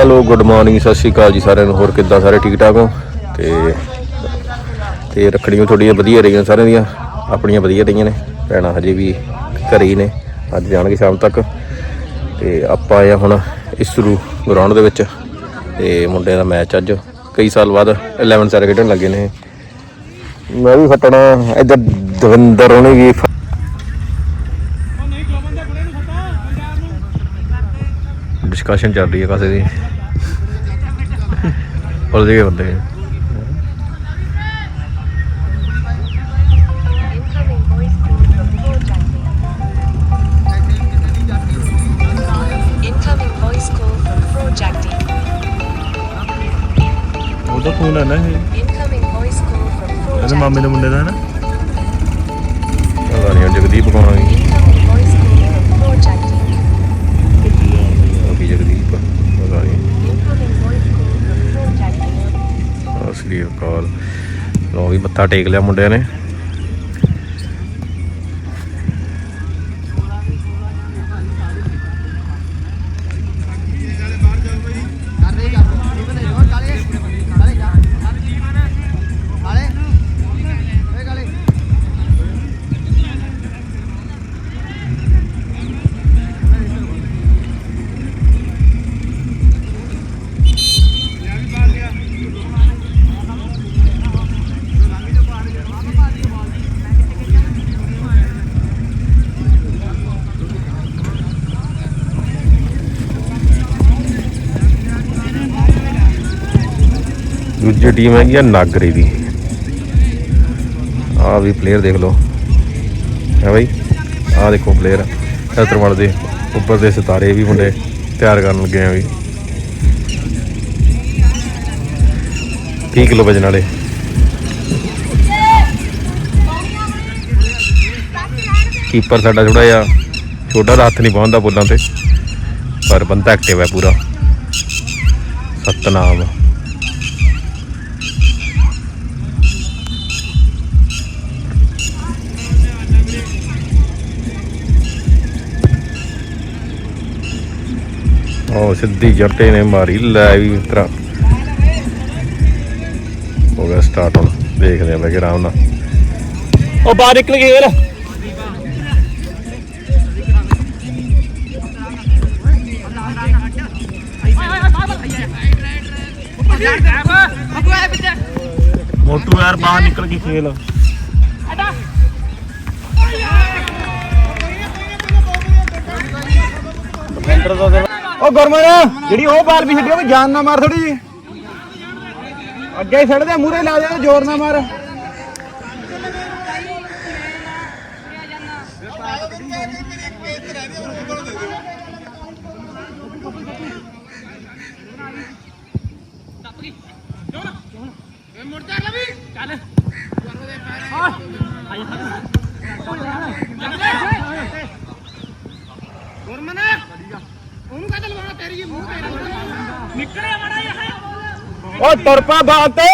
Hello good morning ਸਤਿ ਸ਼੍ਰੀ ਅਕਾਲ ਜੀ ਸਾਰਿਆਂ ਨੂੰ। ਹੋਰ ਕਿੱਦਾਂ ਸਾਰੇ ਠੀਕ ਠਾਕ ਹੋ? ਤੇ ਤੇ ਰੱਖੜੀਆਂ ਤੁਹਾਡੀਆਂ ਵਧੀਆ ਰਹੀਆਂ ਸਾਰਿਆਂ ਦੀਆਂ? ਆਪਣੀਆਂ ਵਧੀਆ ਰਹੀਆਂ ਨੇ। ਭੈਣਾਂ ਹਜੇ ਵੀ ਘਰੇ ਹੀ ਨੇ। ਅੱਜ ਜਾਣਗੇ ਸ਼ਾਮ ਤੱਕ। ਤੇ ਆਪਾਂ ਆਏ ਹਾਂ ਹੁਣ ਇਸਰੂ ਗਰਾਊਂਡ ਦੇ ਵਿੱਚ। ਤੇ ਮੁੰਡਿਆਂ ਦਾ ਮੈਚ ਅੱਜ। ਕਈ ਸਾਲ ਬਾਅਦ 11 ਸਾਰੇ ਖੇਡਣ ਲੱਗੇ ਨੇ। ਮੈਂ ਵੀ ਫਟਣਾ ਇੱਧਰ ਦਵਿੰਦਰ, ਉਹਨੇ ਵੀ ਡਿਸਕਸ਼ਨ ਚੱਲ ਰਹੀ ਹੈ ਕਾਸੇ ਦੀ ਉਲਝ ਗਏ ਬੰਦੇ. ਉਹਦਾ ਫੋਨ ਹੈ ਨਾ ਇਹ ਇਹਦੇ ਮਾਮੇ ਦੇ. ਮੁੰਡੇ ਦਾ ਹੈ ਨਾ ਮੱਥਾ ਟੇਕ ਲਿਆ ਮੁੰਡਿਆਂ ਨੇ। ਦੂਜੀ ਟੀਮ ਹੈਗੀ ਆ ਨਾਗਰੇ ਦੀ। ਆ ਵੀ ਪਲੇਅਰ ਦੇਖ ਲਓ। ਹੈ ਬਈ? ਆ ਦੇਖੋ ਪਲੇਅਰ ਹੈਦਰਵਾਲ ਦੇ ਉੱਪਰ ਦੇ ਸਿਤਾਰੇ ਵੀ ਮੁੰਡੇ ਤਿਆਰ ਕਰਨ ਲੱਗੇ ਆ ਵੀ। 30 ਕਿਲੋ ਵਜਨ ਵਾਲੇ। ਕੀਪਰ ਸਾਡਾ ਥੋੜਾ ਜਿਹਾ ਛੋਟਾ ਦਾ ਹੱਥ ਨਹੀਂ ਪਾਉਂਦਾ ਬੋਲਾਂ ਤੇ। ਪਰ ਬੰਦਾ ਐਕਟਿਵ ਹੈ ਪੂਰਾ। ਸਤਨਾਮ। ਉਹ ਸਿੱਧੀ ਜੱਟੇ ਨੇ ਮਾਰੀ ਲੈ ਵੀ ਉਤਰਾ ਹੋ ਗਿਆ ਸਟਾਰਟ ਹੁਣ ਦੇਖਦੇ ਆ ਬਈ ਆਰਾਮ ਨਾਲ। ਉਹ ਬਾਹਰ ਨਿਕਲ ਗਏ ਯਾਰ ਮੋਟੂ ਯਾਰ ਬਾਹਰ ਨਿਕਲ ਕੇ ਖੇਲ। ਉਹ ਗੁਰਮਨ, ਜਿਹੜੀ ਉਹ ਬਾਲ ਵੀ ਛੱਡੀ, ਉਹ ਜਾਨ ਨਾ ਮਾਰ ਥੋੜੀ ਜੀ ਅੱਗੇ ਹੀ ਛੱਡ ਦੇ ਮੂਰੇ ਲਾ ਦੇ, ਜ਼ੋਰ ਨਾ ਮਾਰ। ਉਹ ਤੁਰ ਪਾ ਬਾਤ ਤੇ।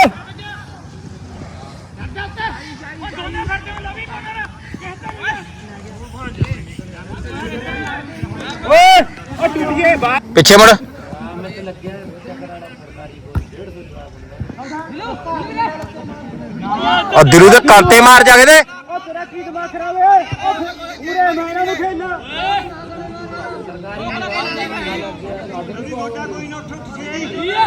ਓਏ ਉਹ ਟੁੱਟ ਗਏ ਬਾਹਰ ਪਿੱਛੇ ਮੁੜ। ਆ ਦਿਲੂ ਦੇ ਕਾਂਟੇ ਮਾਰ ਜਾ ਕੇ ਤੇ। ਉਹ ਤੇਰਾ ਕੀ ਦਿਮਾਗ ਖਰਾਬ ਓਏ ਪੂਰੇ ਮਾਰਾ ਨੂੰ ਖੇਲਣਾ। ਆਪਦੇ ਜਾਣ ਨਾ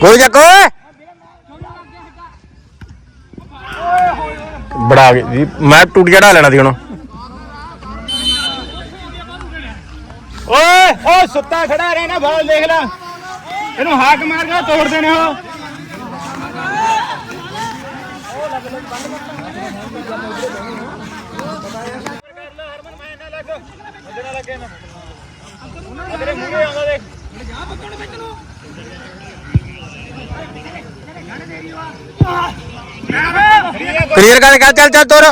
ਗੋਲ ਚੱਕ ਓਏ। ਬੜਾ ਗਿਆ ਜੀ। ਮੈਂ ਟੁੱਟ ਜੜਾ ਲੈਣਾ ਸੀ ਹੁਣ। ਓਏ ਓ ਸੁੱਤਾ ਖੜਾ ਰਹਿ ਨਾ ਬਾਲ ਦੇਖ ਲੈ। ਇਹਨੂੰ ਹਾਕ ਮਾਰ ਕੇ ਤੋੜ ਦੇਣੇ ਹੋ ਤੇਰੇ ਮੂਹਰੇ ਆਉਂਦਾ ਦੇਖ ਕਲੀਅਰ ਕਰ ਚੱਲ ਚੱਲ ਚੱਲ ਤੁਰ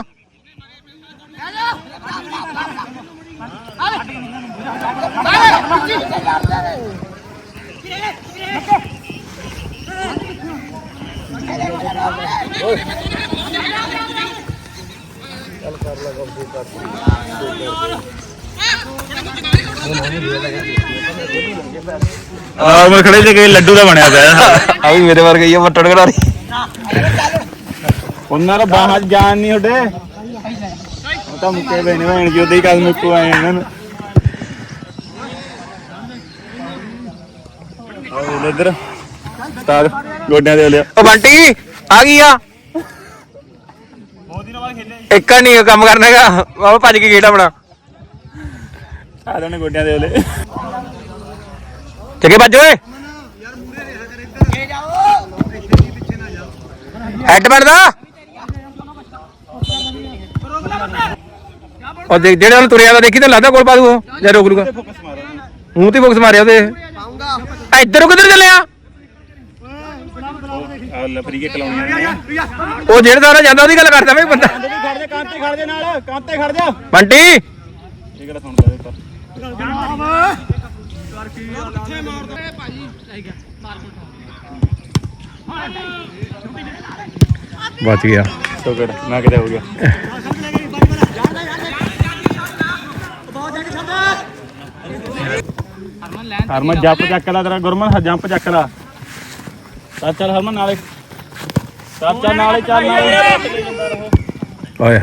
ਆ ਮੈਂ ਖੜੇ ਜੇ ਕੇ ਲੱਡੂ ਦਾ ਬਣਿਆ ਪਿਆ। ਆ ਵੀ ਮੇਰੇ ਵਰਗਾ ਹੀ ਆ ਮੱਟੜ ਘੜਾਰੀ ਉਹਨਾਂ ਦਾ ਬਾਹਾਂ 'ਚ ਜਾਨ ਨਹੀਂ ਉੱਡੇ। ਉਹ ਤਾਂ ਮੁੱਕੇ ਨੇ ਭੈਣ ਜੀ ਉਹਦੇ ਹੀ ਕਦ ਮੁੱਕੂ ਆਏ ਇਹਨਾਂ ਨੂੰ। ਆਓ ਇੱਧਰ। ਉਸਤਾਦ ਗੋਡਿਆਂ ਦੇ ਲਿਆ ਓ ਬੰਟੀ ਆ ਗਈ ਆ। ਇੱਕ ਨਹੀਂ ਕੰਮ ਕਰਨਾ ਹੈਗਾ। ਬਾਬਾ ਭੱਜ ਕੇ ਗੇਟ ਆਪਣਾ। ਆ ਦੋਨੇ ਗੋਡਿਆਂ ਦੇ ਹੋ ਚੰਗੇ ਚੱਕੇ ਓਏ। ਹੈਡ ਬਣਦਾ ਉਹ ਦੇਖ, ਜਿਹੜੇ ਉਹਨੂੰ ਤੁਰਿਆ ਦਾ ਦੇਖੀ ਤਾਂ ਲੱਗਦਾ ਕੋਲ ਪਾ ਦੂ ਉਹ, ਜਾਂ ਰੋਕ ਲੂਗਾ। ਮੂੰਹ ਤੇ ਬੁਕਸ ਮਾਰਿਆ ਉਹਦੇ। ਇੱਧਰੋਂ ਕਿੱਧਰ ਚੱਲਿਆ? ਲਫਰੀ ਕੇ ਕਲਾਉਣੀਆਂ ਉਹ ਜਿਹੜੇ ਦਾ ਜਾਂਦਾ, ਉਹਦੀ ਗੱਲ ਕਰਦਾ ਮੈਂ ਬੰਦਾ। ਖੜ ਜਾ ਕਾਂਤੇ ਖੜ ਜਾ ਨਾਲ ਕਾਂਤੇ ਖੜ ਜਾ ਬੰਟੀ। ਇਹ ਗੱਲ ਸੁਣਦਾ ਬਚ ਗਿਆ ਟੋਕੜ ਮੈਂ ਕਿਤੇ ਹੋ ਗਿਆ? ਹਰਮਨ ਜੰਪ ਚੱਕ ਲਾ ਤੇਰਾ। ਗੁਰਮਨ ਜੰਪ ਚੱਕ ਲਾ। ਚੱਲ ਚੱਲ ਹਰਮਨ ਨਾਲੇ। ਚੱਲ ਚੱਲ ਨਾਲੇ ਚੱਲ ਨਾਲੇ। ਓਏ।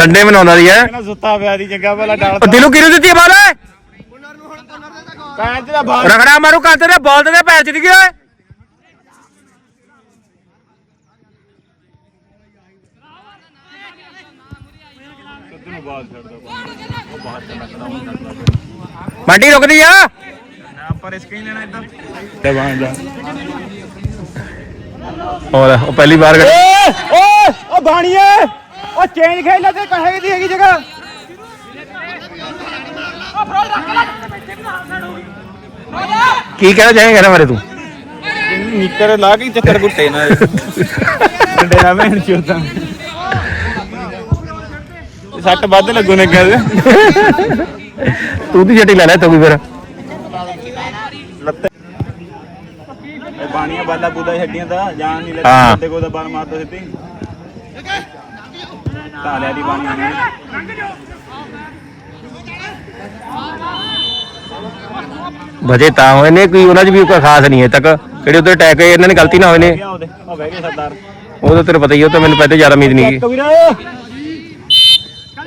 ਸੰਡੇ ਮਨਾਉਂਦਾ ਦੀ ਹੈ। ਕਹਿੰਦਾ ਸੁੱਤਾ ਪਿਆ ਦੀ ਚੰਗਾ ਭਲਾ ਡਾਲ ਉਹ ਦਿਲੂ ਕਿਹਨੂੰ ਦਿੱਤੀ ਬਾਲ? ਦਾ ਰਗੜਾ ਮਾਰੂ ਕਾਂਤੇ ਤੇ ਬਾਲ ਤੇ ਪੈਰ ਚ ਡਿੱਗਿਆ ਓਏ। ਨੂੰ ਬਾਲ ਛੱਡਦਾ ਬੰਟੀ ਰੁਕਦੀ ਆ? ਆਪਾਂ ਰਿਸਕ ਹੀ ਲੈਣਾ ਇਦਾਂ ਤੇ ਬਾਹਰ ਜਾ ਹੋਰ ਉਹ ਪਹਿਲੀ ਵਾਰ ਓਏ ਓਏ ਓ ਬਾਣੀਏ! ਓ ਚੇਂਜ ਖੇਡ ਲੈ ਤੇ ਕਹੇ ਦੀ ਹੈਗੀ ਜਗ੍ਹਾ। ਕੀ ਕਹਿਣਾ ਚਾਹੇਂਗਾ ਨਾ ਮਾਰੇ ਤੂੰ? ਨਿੱਕਰ ਲਾ ਕੇ ਚੱਕਰ ਗੁੱਟੇ ਨਾ ਡੰਡੇ ਨਾ ਭੈਣ ਚੋਦਾ ਸੱਟ ਵੱਧ ਲੱਗੂ ਨੇ ਗੱਲ ਤੂੰ ਦੀ ਛੱਟੀ ਲੈ ਲੈ ਤੂੰ ਵੀ ਫਿਰ। ਬਾਣੀਆਂ ਬਾਲਾ ਬੂਦਾ ਛੱਡੀਆਂ ਤਾਂ ਜਾਨ ਨਹੀਂ ਹਾਂ। ਲੱਗੀ ਤੇ ਕੋ ਦਾ ਬਾਣ ਮਾਰਦਾ ਸਿੱਧੀ। ਤਾਲਿਆ ਦੀ ਬਾਣੀਆਂ ਨੇ ਵਜੇ ਤਾਂ ਹੋਏ ਨੇ ਕੋਈ ਉਹਨਾਂ 'ਚ ਵੀ ਕੋਈ ਖਾਸ ਨਹੀਂ ਹੈ ਤੱਕ। ਜਿਹੜੇ ਉੱਤੇ ਅਟੈਕ ਇਹਨਾਂ ਨੇ ਗਲਤੀ ਨਾ ਹੋਏ ਨੇ। ਉਹਦੇ ਉਹ ਬਹਿ ਗਏ ਸਰਦਾਰ। ਉਹ ਤਾਂ ਤੈਨੂੰ ਪਤਾ ਹੀ ਉਹ ਤਾਂ ਮੈਨੂੰ ਪਹਿਲੇ ਜ਼ਿਆਦਾ ਉਮੀਦ ਨਹੀਂ ਵੀਰ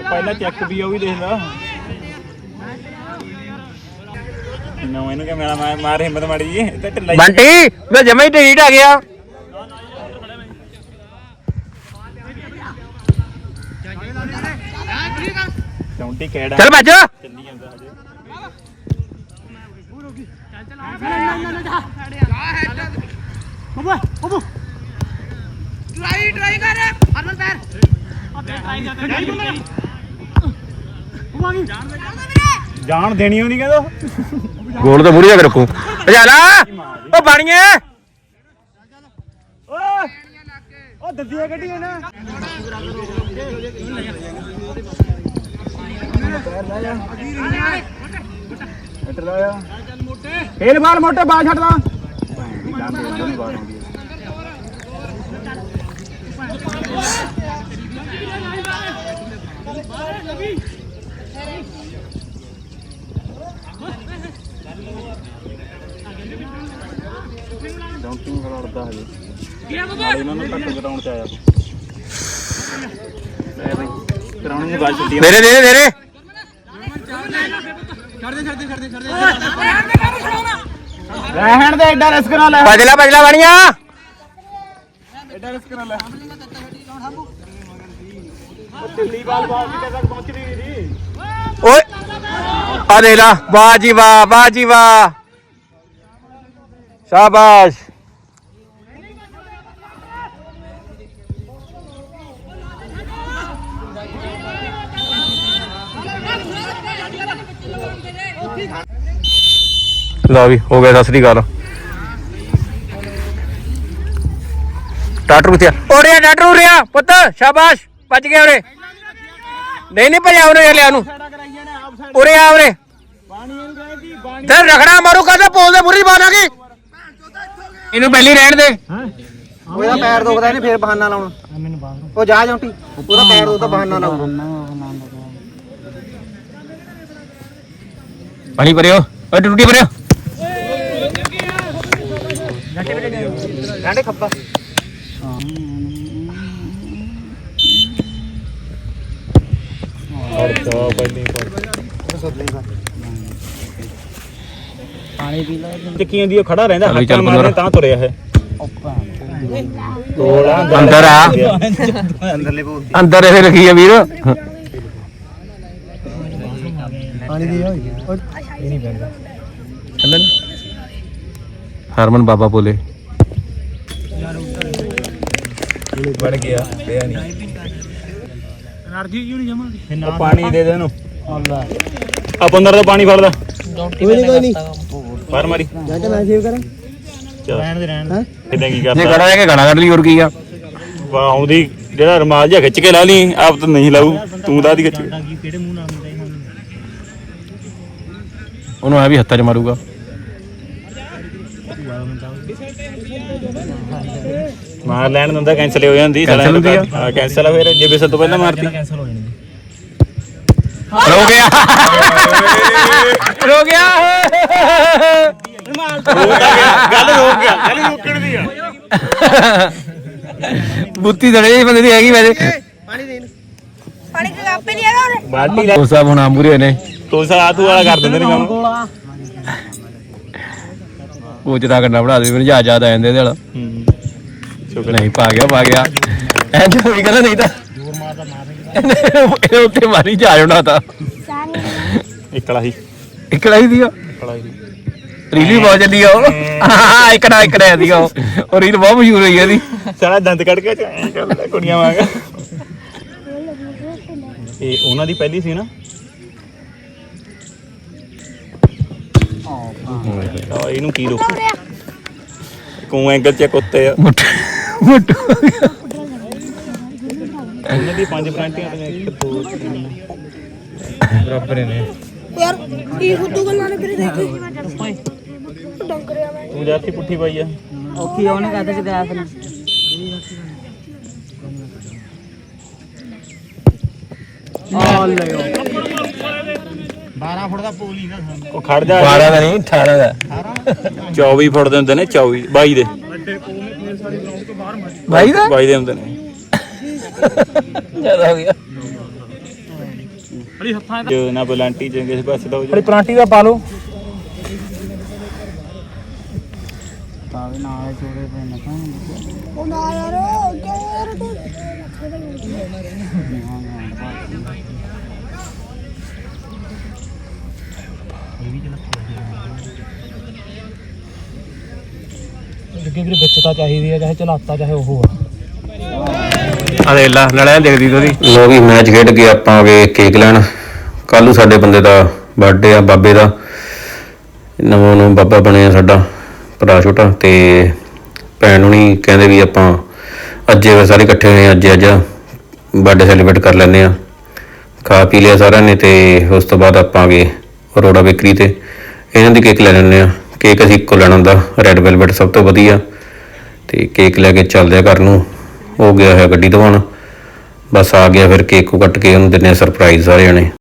ਪਹਿਲਾਂ ਚੈੱਕ ਵੀ ਉਹ ਵੀ ਦੇਖ ਲਾ। ਨਾ ਇਹਨੂੰ ਕਿ ਮੇਰਾ ਮਾਰ- ਹਿੰਮਤ ਮਾੜੀ ਜੀ ਤੇ ਢਿੱਲਾ ਹੀ ਬੰਟੀ ਮੈਂ ਜਮਾ ਹੀ ਢੀਟ ਆ ਗਿਆ। ਚੌਂਟੀ ਕਿਹੜਾ ਚੱਲ ਭੱਜ। ਚੱਲੀ ਜਾਂਦਾ ਹਜੇ? ਟਰਾਈ ਟਰਾਈ ਕਰ ਹਰਮਨ ਪੈਰ ਜਾਨ ਦੇਣੀ ਉਹ ਨਹੀਂ ਕਹਿੰਦਾ ਗੋਲ ਤਾਂ ਮੂਰੀ ਜਾ ਕੇ ਰੱਖੂ। ਭਜਾ ਲਾ। ਉਹ ਬਾਣੀਏ। ਓ ਦੱਦੀਆਂ ਕੱਢੀਆਂ ਨਾ। ਇੱਧਰ ਲਾਇਆ ਖੇਲ ਬਾਲ ਮੋਟੇ ਬਾਲ ਛੱਡ ਲਾ ਡੌਂਕਿੰਗ ਕਰਦਾ ਹਜੇ ਨਾਲੇ ਇਹਨਾਂ ਨੂੰ ਟੱਕ ਗਰਾਊਂਡ ਚ ਆਇਆ ਗਰਾਊਂਡ ਨੂੰ ਗੱਲ ਛੁੱਟੀ ਮੇਰੇ ਨੇਰੇ ਨੇਰੇ ਰਹਿਣ ਦੇ ਐਡਾ ਰਿਸਕ ਨਾ ਲੈ। ਭੱਜ ਲੈ ਭੱਜ ਲੈ ਬਾਣੀਆਂ। ਐਡਾ ਰਿਸਕ ਨਾ ਲੈ। ਦਿੱਲੀ ਬਾਲ ਬਾਲ ਤੱਕ ਨਹੀਂ ਓਏ ਆ ਦੇ ਲਾ। ਵਾਹ ਜੀ ਵਾਹ ਵਾਹ ਜੀ ਵਾਹ। ਸ਼ਾਬਾਸ਼। ਲਓ ਵੀ ਹੋ ਗਿਆ ਸਤਿ ਸ੍ਰੀ ਅਕਾਲ। ਟਾਟਰ ਕਿੱਥੇ ਆ? ਓਰੇ ਟਾਟਰ ਉਰੇ ਆ ਪੁੱਤ ਸ਼ਾਬਾਸ਼ ਭੱਜ ਗਿਆ ਉਰੇ। ਨਹੀਂ ਨਹੀਂ ਭਜਾ ਉਰੇ ਲਿਆ ਨੂੰ। ਉਰੇ ਆ ਉਰੇ। ਤੇ ਰਖੜਾ ਮਾਰੂ ਕਦੇ ਪੋਲ ਦੇ ਬੁਰੀ ਇਹਨੂੰ ਪਹਿਲੀ ਰਹਿਣ ਦੇ। ਉਹਦਾ ਪੈਰ ਦੁਖਦਾ ਨਹੀਂ ਫੇਰ ਬਹਾਨਾ ਲਾਉਣਾ। ਉਹ ਜਾ ਜੌਂਟੀ। ਉਹਦਾ ਪੈਰ ਦੁਖਦਾ ਬਹਾਨਾ ਲਾਉਣਾ। ਪਾਣੀ ਭਰਿਓ। ਓ ਟੁੱਟੀ ਭਰਿਓ। ਗਾਂਡੇ ਖੱਪਾ ਟਿੱਕੀਆਂ ਦੀ ਉਹ ਖੜਾ ਰਹਿੰਦਾ ਚੱਲ ਹੱਥਾਂ ਮਾਰਦੇ। ਤਾਂ ਤੁਰਿਆ ਹੈ। ਤੋੜਾ ਅੰਦਰ। ਆ। ਅੰਦਰਲੇ ਬੋਲ ਅੰਦਰ ਇਹ ਰੱਖੀ ਆ ਵੀਰ। ਪਾਣੀ ਦੀ ਹੋਈ ਹਰਮਨ ਬਾਬਾ ਬੋਲੇ। ਪਾਣੀ ਫੜਦਾ ਫਾਰ ਮਾਰੀ। ਜਾ ਕੇ ਮੈਂ ਕਰਾਂ ਚਲ। ਰਹਿਣ ਦੇ ਰਹਿਣ ਦੇ। ਕਿਦਾਂ ਕੀ ਕਰਦਾ? ਗੜਾ ਜਾ ਕੇ ਗੜਾ ਕੱਢ ਲਈ ਹੋਰ ਕੀ ਆ? ਵਾਹ ਜਿਹੜਾ ਰਮਾਲ ਜਿਹਾ ਖਿੱਚ ਕੇ ਲਾ ਲਈ ਆਪ ਤਾਂ ਨਹੀਂ ਲਾਉ ਤੂੰ ਦਾ ਖਿੱਚ। ਵੀ ਹੱਥਾਂ 'ਚ ਮਾਰੂਗਾ। ਮਾਰ ਲੈਣ ਦਿੰਦਾ ਕੈਂਸਲ ਹੋ ਜਾਂਦੀ Cancel ਹੁੰਦੀ ਆ? ਹਾਂ ਕੈਂਸਲ ਆ ਫਿਰ ਜੇ ਬਿਸਲ ਤੋਂ ਪਹਿਲਾਂ ਮਾਰਤੀ। ਰੋ ਗਿਆ। ਰੋ ਗਿਆ। ਗੱਲ ਰੋਕ ਗਿਆ ਗੱਲ ਰੋਕਣ ਦੀ ਆ। ਬੁੱਤੀ ਦੜੇ ਜਿਹੇ ਬੰਦੇ ਦੀ ਹੈਗੀ ਵੈਸੇ। ਪਾਣੀ ਦੇ। ਪਾਣੀ ਕੱਪ ਹੀ ਨਹੀਂ ਹੈਗਾ ਉਰੇ। ਬਾਲਟੀ ਲੈ। ਉਹ ਹੁਣ ਆਂਬੂਰੇ ਨੇ। ਤੂੰ ਸਾਲਾ ਤੂੰ ਵਾਲਾ ਕਰ ਦਿੰਦੇ ਨੇ ਕੰਮ। ਉਹ ਜਰਾ ਕਰਨਾ ਬਣਾ ਦੇ ਮੈਨੂੰ ਜਹਾਜ਼ ਯਾਦ ਆ ਜਾਂਦੇ ਇਹਦੇ ਵਾਲਾ। ਨਹੀਂ ਪਾ ਗਿਆ ਪਾ ਗਿਆ। ਐਂ ਹੋਈ ਕਹਿੰਦਾ ਨਹੀਂ ਤਾਂ ਜੋਰ ਮਾਰਦਾ ਮਾਰ ਇਹਦੇ ਉੱਤੇ ਮਾਰੀ ਜਾ ਜਾਣਾ ਤਾਂ ਇਕਲਾ ਹੀ ਇਕੜਾ ਹੀ ਦੀਗਾ ਇਕਲਾ ਹੀ ਰੀਲੀ ਬਹੁਤ ਚੱਲੀ ਆ ਉਹ। ਹਾਂ ਇਕੜਾ ਇਕੜਾ ਦੀਗਾ ਉਹ। ਉਹ ਰੀਲ ਬਹੁਤ ਮਸ਼ਹੂਰ ਹੋਈ ਆ ਇਹਦੀ। ਸਾਲਾ ਦੰਦ ਕੱਢ ਕੇ ਕੁੜੀਆਂ ਵਾਂਗ। ਇਹ ਉਹਨਾਂ ਦੀ ਪਹਿਲੀ ਸੀ ਨਾ? ਆ ਇਹਨੂੰ ਕੀ ਰੋਕੂ ਕੋ ਐਂਗਲ ਚ ਕੁੱਤੇ ਆ। ਮੁੱਠ ਮੁੱਠ ਉਹਨਾਂ ਦੀ ਪੰਜ ਫਰੰਟੀਆਂ ਤੇ ਇੱਕ ਦੋ ਤਿੰਨ ਬਰਾਬਰ ਨੇ। ਯਾਰ ਕੀ ਫੁੱਦੂ ਗੱਲਾਂ ਨੇ ਕਰੀ ਦੇਖੀ ਡੰਗਰਿਆ ਮੈਂ। ਤੂੰ ਜਾਤੀ ਪੁੱਠੀ ਪਾਈ ਆ। ਔਖੀ ਉਹਨੇ ਕਹਤੇ ਕਿਤੇ ਆਸ ਨਾ ਉਹ ਖੜ ਜਾ। 12 ਦਾ ਨਹੀਂ 18 ਦਾ। 24 ਫੁੱਟ ਦੇ ਹੁੰਦੇ ਨੇ 24 22 ਦੇ। ਭਾਈ ਦਾ? 22 ਦੇ ਹੁੰਦੇ ਨੇ। ਜ਼ਿਆਦਾ ਹੋ ਗਿਆ। ਜੋ ਨਾ ਬਲੰਟੀ ਚ ਕਿਸੇ ਪਾਸੇ ਦਾ ਹੋ ਜਾ ਪਲਾਂਟੀ ਦਾ ਪਾ ਲਓ। ਤਾਵੇ ਨਾਲ ਚੋੜੇ ਪੈ ਨਾ ਉਹ ਨਾ ਯਾਰ ਕਿਉਂ ਯਾਰ ਤੂੰ। ਅੱਗੇ ਵੀਰੇ ਵਿੱਚ ਤਾਂ ਚਾਹੀਦੀ ਆ ਚਾਹੇ ਚਲਾਤਾ ਚਾਹੇ ਉਹ ਆ। ਦੇਖ ਲਾ ਨਲਿਆਂ ਦੇਖਦੀ ਤੋਦੀ ਲੋ ਵੀ ਮੈਚ ਖੇਡ ਕੇ ਆਪਾਂ ਗਏ ਕੇਕ ਲੈਣ। ਕੱਲ ਨੂੰ ਸਾਡੇ ਬੰਦੇ ਦਾ ਬਰਥਡੇ ਆ ਬਾਬੇ ਦਾ। ਨਵਾਂ ਨੂੰ ਬਾਬਾ ਬਣਿਆ ਸਾਡਾ ਭਰਾ ਛੋਟਾ ਤੇ ਭੈਣ ਹੁਣੀ ਕਹਿੰਦੇ ਵੀ ਆਪਾਂ ਅੱਜੇ ਵੇ ਸਾਰੇ ਇਕੱਠੇ ਹੋਏ ਅੱਜ ਅੱਜ ਬਰਥਡੇ ਸੈਲੀਬ੍ਰੇਟ ਕਰ ਲੈਂਦੇ ਆ। ਖਾ ਪੀ ਲਿਆ ਸਾਰਿਆਂ ਨੇ ਤੇ ਉਸ ਤੋਂ ਬਾਅਦ ਆਪਾਂ ਗਏ ਅਰੋੜਾ ਬੇਕਰੀ ਤੇ। ਇਹਨਾਂ ਦੀ ਕੇਕ ਲੈ ਲੈਂਦੇ ਆ ਕੇਕ ਅਸੀਂ ਇੱਕੋ ਲੈਣਾ ਹੁੰਦਾ। ਰੈੱਡ ਵੈਲਵਟ ਸਭ ਤੋਂ ਵਧੀਆ। ਤੇ ਕੇਕ ਲੈ ਕੇ ਚੱਲਦੇ ਆ ਘਰ ਨੂੰ। ਹੋ ਗਿਆ ਹੈ ਗੱਡੀ ਦਵਾਉਣ ਬਸ ਆ ਗਿਆ ਫਿਰ ਕੇਕ ਕੋ ਕੱਟ ਕੇ ਉਹਨੂੰ ਦਿੰਨੇ ਸਰਪ੍ਰਾਈਜ਼ ਸਾਰਿਆਂ ਨੇ।